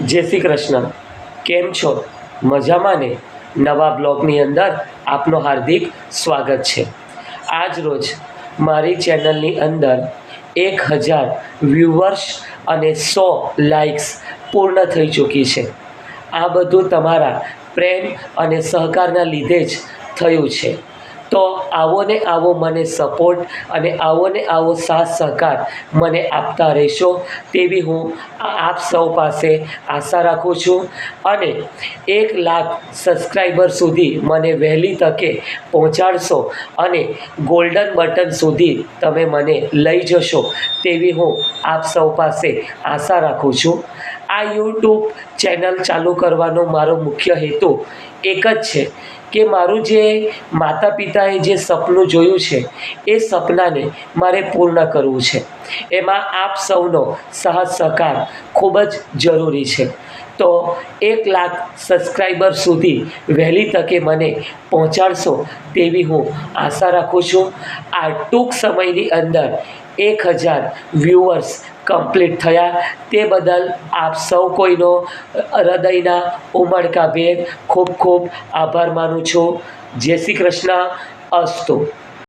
જય શ્રી કૃષ્ણ. કેમ છો? મજામાં ને? નવા બ્લોગની અંદર આપનો હાર્દિક સ્વાગત છે. આજ રોજ મારી ચેનલની અંદર એક હજાર વ્યૂવર્સ અને સો લાઇક્સ પૂર્ણ થઈ ચૂકી છે. આ બધું તમારા પ્રેમ અને સહકારના લીધે જ થયું છે. તો આવો ને આવો મને સપોર્ટ અને આવો ને આવો સાથ સહકાર મને આપતા રહેશો તેવી હું આપ સૌ પાસે આશા રાખું છું. અને એક લાખ સબસ્ક્રાઈબર સુધી મને વહેલી તકે પહોંચાડશો અને ગોલ્ડન બટન સુધી તમે મને લઈ જશો તેવી હું આપ સૌ પાસે આશા રાખું છું. આ યુટ્યુબ ચેનલ ચાલુ કરવાનો મારો મુખ્ય હેતુ એક જ છે કે મારું જે માતા પિતાએ જે સપનું જોયું છે, એ સપનાને મારે પૂર્ણ કરવું છે. એમાં આપ સૌનો સહજ સહકાર ખૂબ જ જરૂરી છે. તો એક લાખ સબસ્ક્રાઈબર સુધી વહેલી તકે મને પહોંચાડશો તેવી હું આશા રાખું છું. આ ટૂંક સમયની અંદર એક હજાર વ્યૂઅર્સ કમ્પ્લીટ થયા. તે બદલ આપ સૌ કોઈનો હૃદયના ઉમળકાભેર ખૂબ ખૂબ આભાર માનું છું. જય શ્રી કૃષ્ણ. અસ્તુ.